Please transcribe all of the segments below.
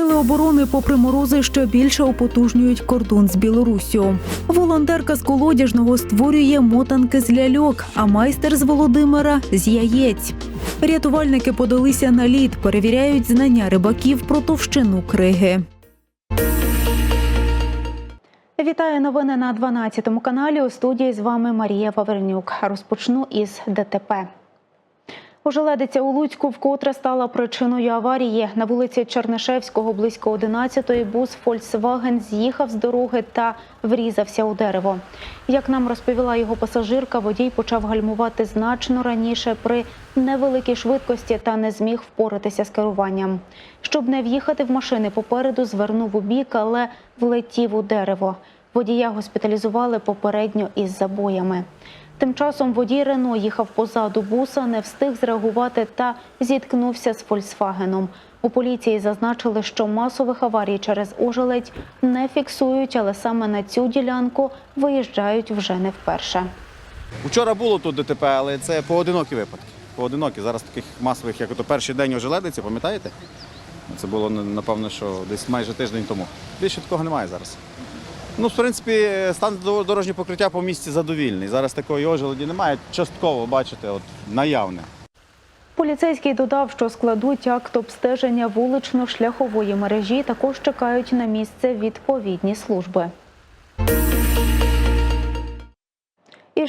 Сили оборони, попри морози, ще більше опотужнюють кордон з Білоруссю. Волонтерка з колодяжного створює мотанки з ляльок, а майстер з Володимира з яєць. Рятувальники подалися на лід, перевіряють знання рибаків про товщину криги. Вітаю новини на 12 каналі. У студії з вами Марія Вавернюк. Розпочну із ДТП. Ожеледиця у Луцьку вкотре стала причиною аварії. На вулиці Чернишевського близько 11-ї бус Volkswagen з'їхав з дороги та врізався у дерево. Як нам розповіла його пасажирка, водій почав гальмувати значно раніше при невеликій швидкості та не зміг впоратися з керуванням. Щоб не в'їхати в машини попереду, звернув у бік, але влетів у дерево. Водія госпіталізували попередньо із забоями. Тим часом водій Рено їхав позаду буса, не встиг зреагувати та зіткнувся з Фольксвагеном. У поліції зазначили, що масових аварій через ожеледь не фіксують, але саме на цю ділянку виїжджають вже не вперше. Вчора було тут ДТП, але це поодинокі випадки. Поодинокі. Зараз таких масових, як ото перший день ожеледиці, пам'ятаєте? Це було напевно, що десь майже тиждень тому. Більше такого немає зараз. Ну, в принципі, стан дорожнього покриття по місті задовільний. Зараз такої ожеледі немає. Частково, бачите, от наявне. Поліцейський додав, що складуть акт обстеження вулично-шляхової мережі. Також чекають на місце відповідні служби.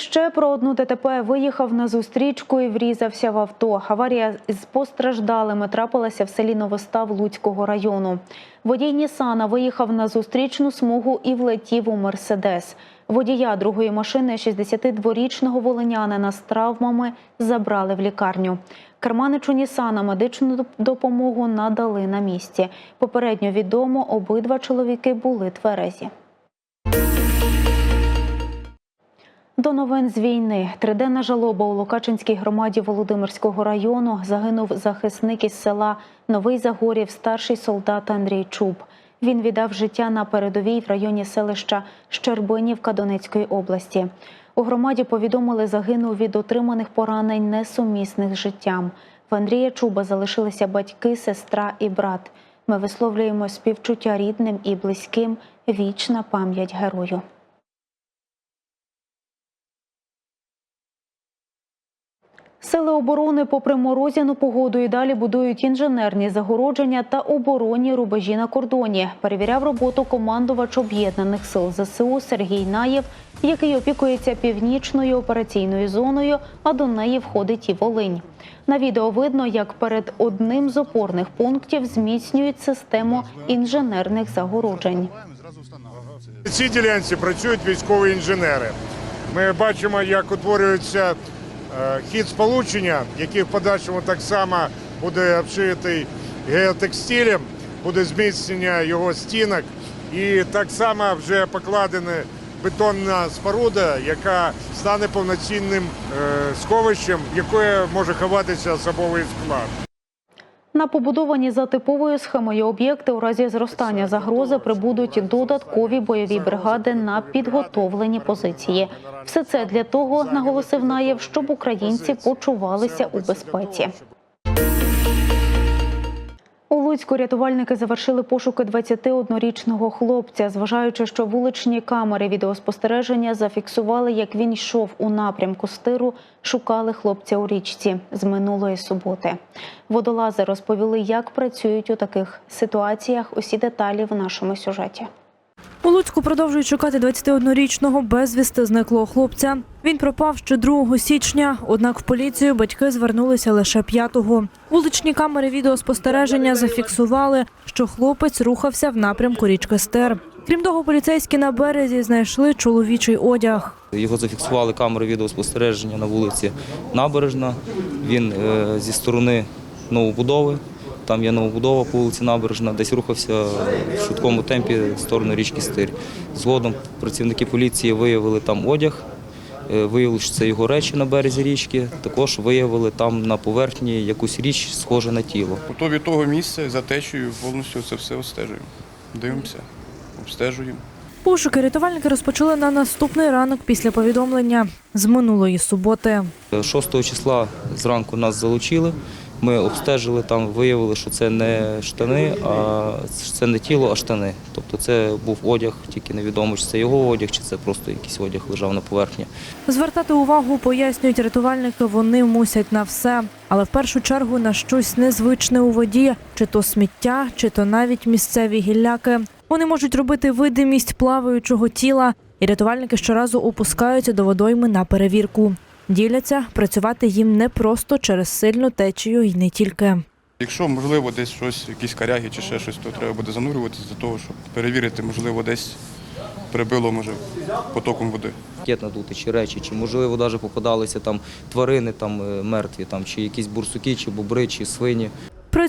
Ще про одну ДТП виїхав на зустрічку і врізався в авто. Аварія з постраждалими трапилася в селі Новостав Луцького району. Водій Нісана виїхав на зустрічну смугу і влетів у Мерседес. Водія другої машини 62-річного волинянина з травмами забрали в лікарню. Керманичу Нісана медичну допомогу надали на місці. Попередньо відомо, обидва чоловіки були тверезі. До новин з війни триденна жалоба у Лукачинській громаді Володимирського району загинув захисник із села Новий Загорів, старший солдат Андрій Чуб. Він віддав життя на передовій в районі селища Щербинівка Донецької області. У громаді повідомили, загинув від отриманих поранень несумісних з життям. В Андрія Чуба залишилися батьки, сестра і брат. Ми висловлюємо співчуття рідним і близьким. Вічна пам'ять герою. Сили оборони, попри морозяну погоду, і далі будують інженерні загородження та оборонні рубежі на кордоні. Перевіряв роботу командувач об'єднаних сил ЗСУ Сергій Наєв, який опікується північною операційною зоною, а до неї входить і Волинь. На відео видно, як перед одним з опорних пунктів зміцнюють систему інженерних загороджень. Цій ділянці працюють військові інженери. Ми бачимо, як утворюється е, хід сполучення, який в подальшому так само буде обшитий геотекстилем, буде зміцнення його стінок. І так само вже покладена бетонна споруда, яка стане повноцінним е, сховищем, яке може ховатися особовий склад. На побудовані за типовою схемою об'єкти у разі зростання загрози прибудуть додаткові бойові бригади на підготовлені позиції. Все це для того, наголосив Наєв, щоб українці почувалися у безпеці. Луцьку рятувальники завершили пошуки 21-річного хлопця, зважаючи, що вуличні камери відеоспостереження зафіксували, як він йшов у напрямку стиру, шукали хлопця у річці з минулої суботи. Водолази розповіли, як працюють у таких ситуаціях. Усі деталі в нашому сюжеті. У Луцьку продовжують шукати 21-річного безвісти зниклого хлопця. Він пропав ще 2 січня, однак в поліцію батьки звернулися лише 5-го. Вуличні камери відеоспостереження зафіксували, що хлопець рухався в напрямку річки Стер. Крім того, поліцейські на березі знайшли чоловічий одяг. Його зафіксували камери відеоспостереження на вулиці Набережна. Він е, зі сторони новобудови. Там є новобудова по вулиці Набережна, десь рухався в швидкому темпі в сторону річки Стир. Згодом працівники поліції виявили там одяг, е, виявили, що це його речі на березі річки. Також виявили там на поверхні якусь річ, схожу на тіло. То від того місця за течією повністю це все обстежуємо. Дивимося, обстежуємо. Пошуки рятувальники розпочали на наступний ранок після повідомлення з минулої суботи. 6 числа зранку нас залучили Ми обстежили там, виявили, що це не штани, а це не тіло, а штани. Тобто це був одяг, тільки невідомо, чи це його одяг, чи це просто якийсь одяг лежав на поверхні. Звертати увагу, пояснюють рятувальники, вони мусять на все. Але в першу чергу на щось незвичне у воді, чи то сміття, чи то навіть місцеві гілляки. Вони можуть робити видимість плаваючого тіла, і рятувальники щоразу опускаються до водойми на перевірку. Діляться, працювати їм не просто через сильну течію і не тільки. Якщо, можливо, десь щось, якісь каряги чи ще щось, то треба буде занурюватися для того, щоб перевірити, можливо, десь прибило, може, потоком води. Кет надути, чи речі, чи можливо навіть попадалися там тварини там е, мертві, там чи якісь бурсуки, чи бобри, чи свині.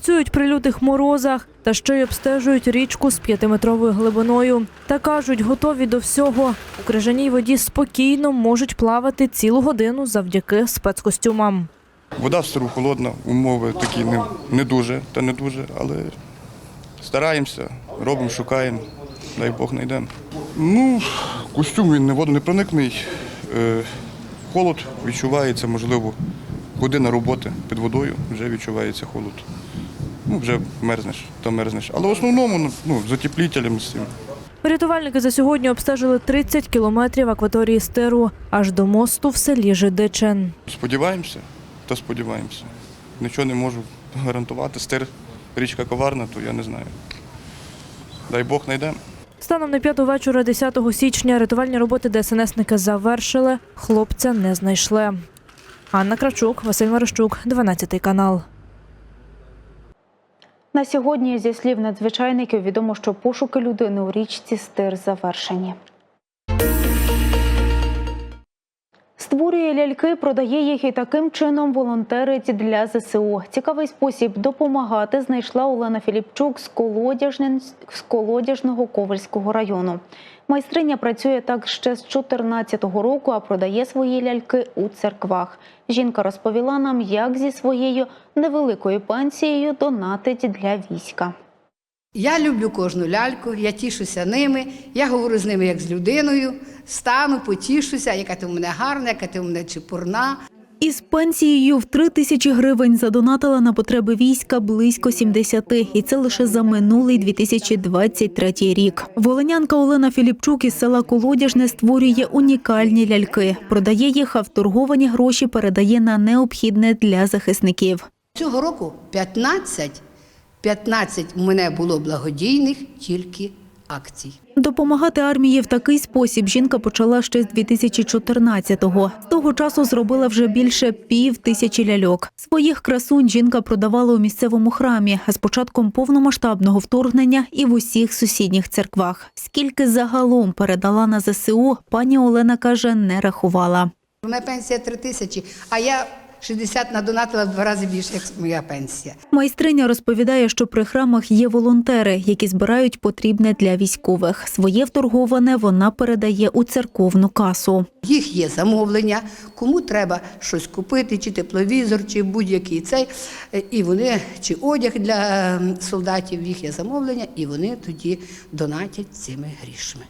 Працюють при лютих морозах та ще й обстежують річку з п'ятиметровою глибиною. Та кажуть, готові до всього. У крижаній воді спокійно можуть плавати цілу годину завдяки спецкостюмам. Вода в стару холодна, умови такі не, не дуже, та не дуже, але стараємося, робимо, шукаємо, дай Бог знайдемо. Ну, костюм він не водонепроникний, е, холод відчувається, можливо, година роботи під водою, вже відчувається холод. Ну, вже мерзнеш, то мерзнеш. Але в основному ну, з отеплітелем з цим. Рятувальники за сьогодні обстежили 30 кілометрів акваторії стиру аж до мосту в селі Жидичин. Сподіваємося, та сподіваємося. Нічого не можу гарантувати. Стир, річка коварна, то я не знаю. Дай Бог знайдемо. Станом на п'яту вечора 10 січня рятувальні роботи ДСНСники завершили. Хлопця не знайшли. Анна Кравчук, Василь Марищук, 12 канал. На сьогодні, зі слів надзвичайників, відомо, що пошуки людини у річці Стир завершені. Створює ляльки, продає їх і таким чином волонтерить для ЗСУ. Цікавий спосіб допомагати знайшла Олена Філіпчук з, Колодяжного Ковальського району. Майстриня працює так ще з 14-го року, а продає свої ляльки у церквах. Жінка розповіла нам, як зі своєю невеликою пенсією донатить для війська. Я люблю кожну ляльку, я тішуся ними, я говорю з ними як з людиною, стану, потішуся, яка ти в мене гарна, яка ти в мене чепурна. Із пенсією в 3 тисячі гривень задонатила на потреби війська близько 70, і це лише за минулий 2023 рік. Волинянка Олена Філіпчук із села Колодяжне створює унікальні ляльки, продає їх, а вторговані гроші передає на необхідне для захисників. Цього року 15, 15 у мене було благодійних тільки акцій. Допомагати армії в такий спосіб жінка почала ще з 2014-го. З того часу зробила вже більше пів тисячі ляльок. Своїх красунь жінка продавала у місцевому храмі, а з початком повномасштабного вторгнення і в усіх сусідніх церквах. Скільки загалом передала на ЗСУ, пані Олена каже, не рахувала. У мене пенсія 3 тисячі, а я 60 надонатила в два рази більше, як моя пенсія. Майстриня розповідає, що при храмах є волонтери, які збирають потрібне для військових. Своє вторговане вона передає у церковну касу. Їх є замовлення, кому треба щось купити, чи тепловізор, чи будь-який цей. Е, І вони, чи одяг для ем, солдатів, їх є замовлення, і вони тоді донатять цими грішми.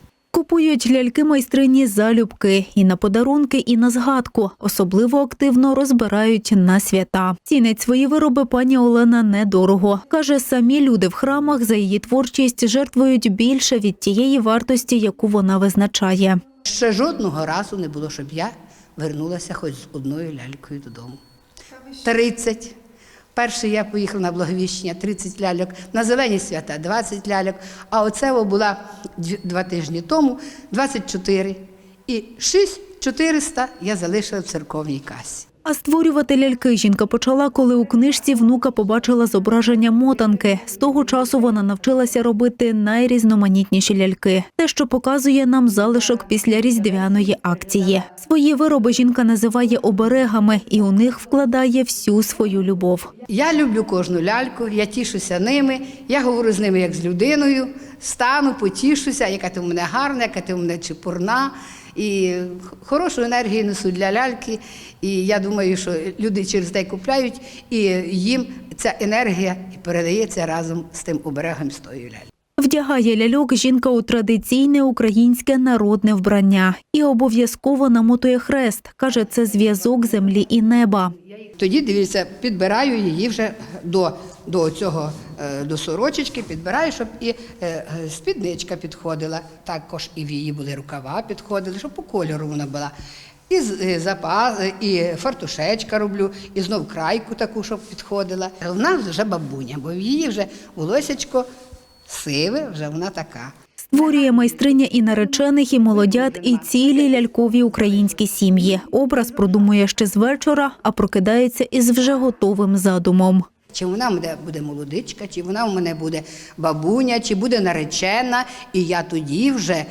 Купують ляльки майстрині залюбки і на подарунки, і на згадку. Особливо активно розбирають на свята. Цінить свої вироби пані Олена недорого. Каже, самі люди в храмах за її творчість жертвують більше від тієї вартості, яку вона визначає. Ще жодного разу не було, щоб я вернулася хоч з одною лялькою додому. 30. Перший я поїхала на Благовіщення, 30 ляльок, на зелені свята 20 ляльок, а оце була два тижні тому 24. І 6 400 я залишила в церковній касі. А створювати ляльки жінка почала, коли у книжці внука побачила зображення мотанки. З того часу вона навчилася робити найрізноманітніші ляльки. Те, що показує нам залишок після різдвяної акції. Свої вироби жінка називає оберегами і у них вкладає всю свою любов. Я люблю кожну ляльку, я тішуся ними, я говорю з ними як з людиною, стану, потішуся, яка ти в мене гарна, яка ти в мене чепурна. І хорошу енергію несуть для ляльки. І я думаю, що люди через те купляють, і їм ця енергія передається разом з тим оберегом з тою лялькою. Вдягає ляльок жінка у традиційне українське народне вбрання і обов'язково намотує хрест. Каже, це зв'язок землі і неба. Тоді дивіться, підбираю її вже до, до цього е, до сорочечки, підбираю, щоб і е, спідничка підходила. Також і в її були рукава підходили, щоб по кольору вона була. І запас, і фартушечка роблю, і знов крайку таку, щоб підходила. Вона вже бабуня, бо в її вже волосечко сиве, вже вона така. Створює майстриня і наречених, і молодят, і цілі лялькові українські сім'ї. Образ продумує ще з вечора, а прокидається із вже готовим задумом. Чи вона мене буде молодичка, чи вона в мене буде бабуня, чи буде наречена, і я тоді вже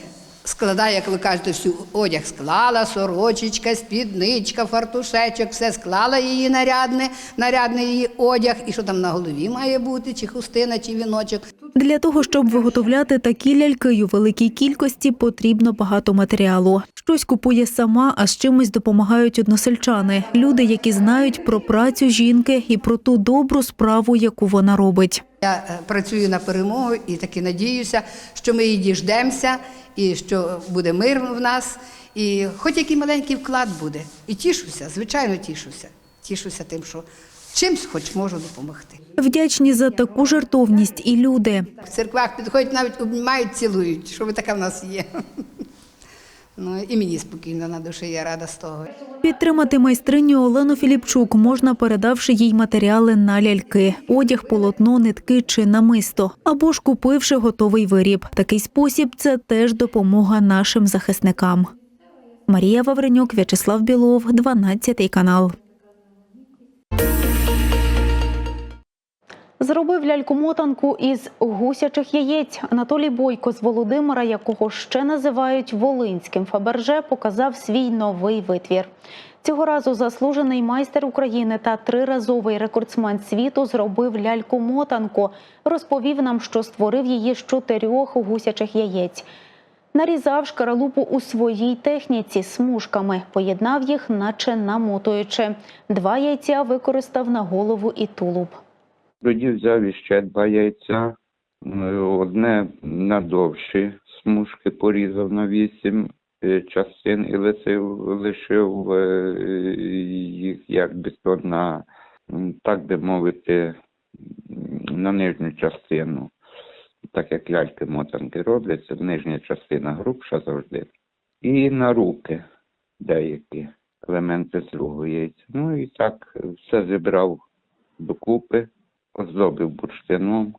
складаю, як ви кажете, всю одяг склала, сорочечка, спідничка, фартушечок, все склала її нарядне, нарядний її одяг, і що там на голові має бути, чи хустина, чи віночок. Для того, щоб виготовляти такі ляльки у великій кількості, потрібно багато матеріалу. Щось купує сама, а з чимось допомагають односельчани. Люди, які знають про працю жінки і про ту добру справу, яку вона робить. Я е, працюю на перемогу і таки надіюся, що ми її діждемося, і що буде мир в нас, і хоч який маленький вклад буде. І тішуся, звичайно, тішуся. Тішуся тим, що чимсь хоч можу допомогти. Вдячні за таку жертовність і люди. В церквах підходять, навіть обнімають, цілують, що ви така в нас є. Ну і мені спокійно на душі, я рада з того. Підтримати майстриню Олену Філіпчук можна, передавши їй матеріали на ляльки, одяг, полотно, нитки чи намисто, або ж купивши готовий виріб. Такий спосіб це теж допомога нашим захисникам. Марія Вавренюк, В'ячеслав Білов, 12 канал. Зробив ляльку-мотанку із гусячих яєць. Анатолій Бойко з Володимира, якого ще називають Волинським Фаберже, показав свій новий витвір. Цього разу заслужений майстер України та триразовий рекордсмен світу зробив ляльку-мотанку. Розповів нам, що створив її з чотирьох гусячих яєць. Нарізав шкаралупу у своїй техніці смужками, поєднав їх, наче намотуючи. Два яйця використав на голову і тулуб. Тоді взяв іще два яйця, одне на довші смужки порізав на вісім е, частин і лишив, лишив е, їх якби то на, так би мовити, на нижню частину. Так як ляльки мотанки робляться, нижня частина грубша завжди. І на руки деякі елементи з другого яйця. Ну і так все зібрав докупи оздобив бурштином.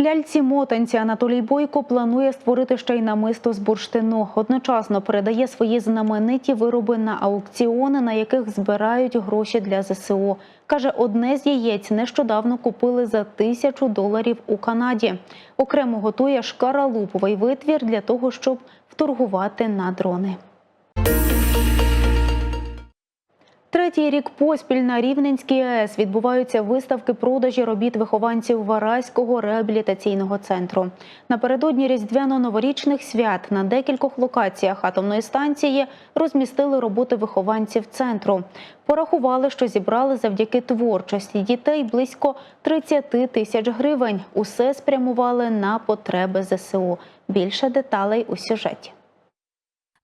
Ляльці мотанці Анатолій Бойко планує створити ще й намисто з бурштину. Одночасно передає свої знамениті вироби на аукціони, на яких збирають гроші для ЗСУ. Каже, одне з яєць нещодавно купили за тисячу доларів у Канаді. Окремо готує шкаралуповий витвір для того, щоб вторгувати на дрони. Третій рік поспіль на Рівненській АЕС відбуваються виставки продажі робіт вихованців Вараського реабілітаційного центру. Напередодні різдвяно-новорічних свят на декількох локаціях атомної станції розмістили роботи вихованців центру. Порахували, що зібрали завдяки творчості дітей близько 30 тисяч гривень. Усе спрямували на потреби ЗСУ. Більше деталей у сюжеті.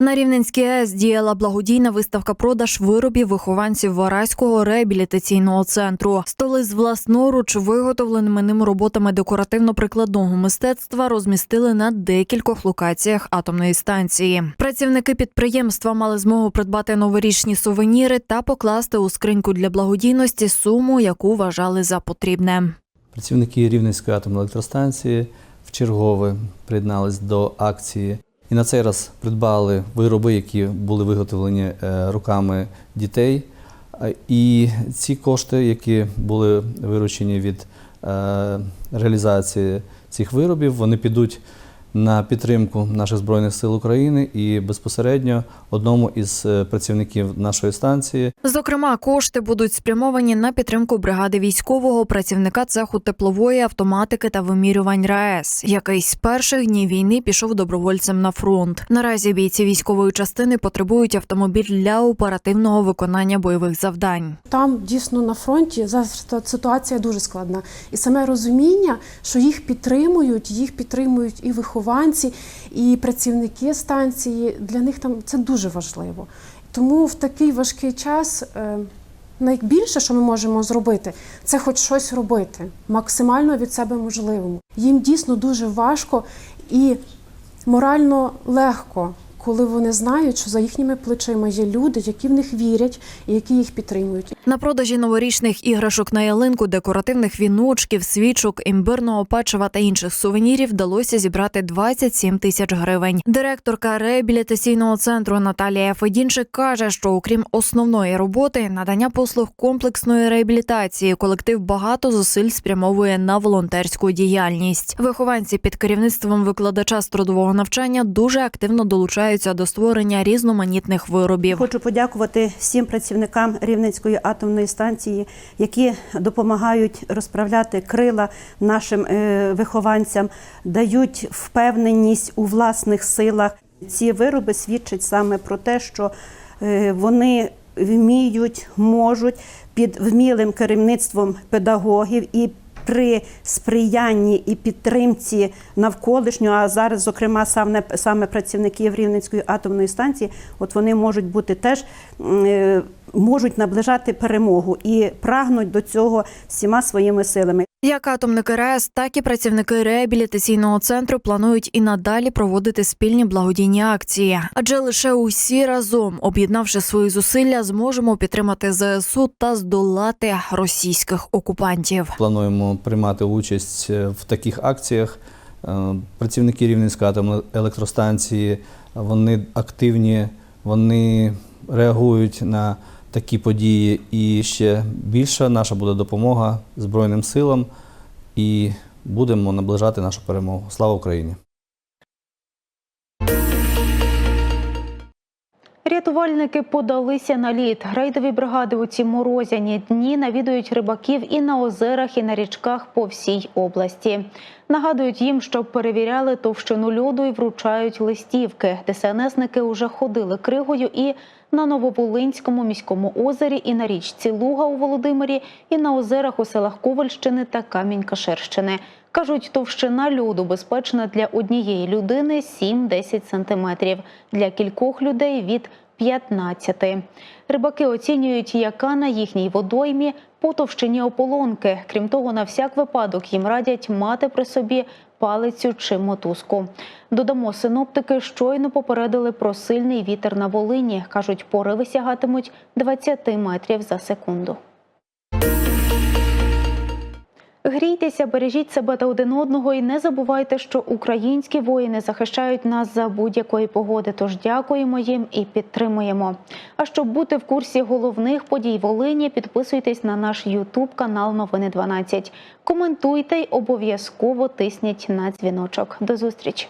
На Рівненській АЕС діяла благодійна виставка продаж виробів вихованців Вараського реабілітаційного центру. Столи з власноруч виготовленими ним роботами декоративно-прикладного мистецтва розмістили на декількох локаціях атомної станції. Працівники підприємства мали змогу придбати новорічні сувеніри та покласти у скриньку для благодійності суму, яку вважали за потрібне. Працівники Рівненської атомної електростанції вчергове приєднались до акції і на цей раз придбали вироби, які були виготовлені е, руками дітей. І ці кошти, які були виручені від е, реалізації цих виробів, вони підуть на підтримку наших збройних сил України і безпосередньо одному із е, працівників нашої станції Зокрема, кошти будуть спрямовані на підтримку бригади військового працівника цеху теплової автоматики та вимірювань РаЕС, який з перших днів війни пішов добровольцем на фронт. Наразі бійці військової частини потребують автомобіль для оперативного виконання бойових завдань. Там дійсно на фронті зараз ситуація дуже складна. І саме розуміння, що їх підтримують, їх підтримують і вихованці, і працівники станції. Для них там це дуже важливо. Тому в такий важкий час е, найбільше, що ми можемо зробити, це хоч щось робити, максимально від себе можливому. Їм дійсно дуже важко і морально легко, коли вони знають, що за їхніми плечима є люди, які в них вірять і які їх підтримують. На продажі новорічних іграшок на ялинку, декоративних віночків, свічок, імбирного печива та інших сувенірів вдалося зібрати 27 тисяч гривень. Директорка реабілітаційного центру Наталія Федінчик каже, що окрім основної роботи, надання послуг комплексної реабілітації, колектив багато зусиль спрямовує на волонтерську діяльність. Вихованці під керівництвом викладача з трудового навчання дуже активно долучаються до створення різноманітних виробів. Хочу подякувати всім працівникам Рівненської атомної станції, які допомагають розправляти крила нашим е, вихованцям, дають впевненість у власних силах. Ці вироби свідчать саме про те, що е, вони вміють, можуть під вмілим керівництвом педагогів і при сприянні і підтримці навколишнього, а зараз, зокрема, саме, саме працівників Рівненської атомної станції, от вони можуть бути теж е, можуть наближати перемогу і прагнуть до цього всіма своїми силами. Як атомники РаЕС, так і працівники реабілітаційного центру планують і надалі проводити спільні благодійні акції. Адже лише усі разом, об'єднавши свої зусилля, зможемо підтримати ЗСУ та здолати російських окупантів. плануємо приймати участь е, в таких акціях. Е, Працівники Рівненської атомної електростанції вони активні, вони реагують на такі події. І ще більша наша буде допомога Збройним силам і будемо наближати нашу перемогу. Слава Україні! Рятувальники подалися на лід. Рейдові бригади у ці морозяні дні навідують рибаків і на озерах, і на річках по всій області. Нагадують їм, щоб перевіряли товщину льоду і вручають листівки. ДСНСники уже ходили кригою і на Нововолинському міському озері, і на річці Луга у Володимирі, і на озерах у селах Ковальщини та Камінь-Каширщини. Кажуть, товщина льоду безпечна для однієї людини 7-10 сантиметрів, для кількох людей від 15. Рибаки оцінюють, яка на їхній водоймі по товщині ополонки. Крім того, на всяк випадок їм радять мати при собі палицю чи мотузку. Додамо, синоптики щойно попередили про сильний вітер на Волині. Кажуть, пориви сягатимуть 20 метрів за секунду. Грійтеся, бережіть себе та один одного і не забувайте, що українські воїни захищають нас за будь-якої погоди. Тож дякуємо їм і підтримуємо. А щоб бути в курсі головних подій Волині, підписуйтесь на наш Ютуб канал Новини 12. Коментуйте й обов'язково тисніть на дзвіночок. До зустрічі!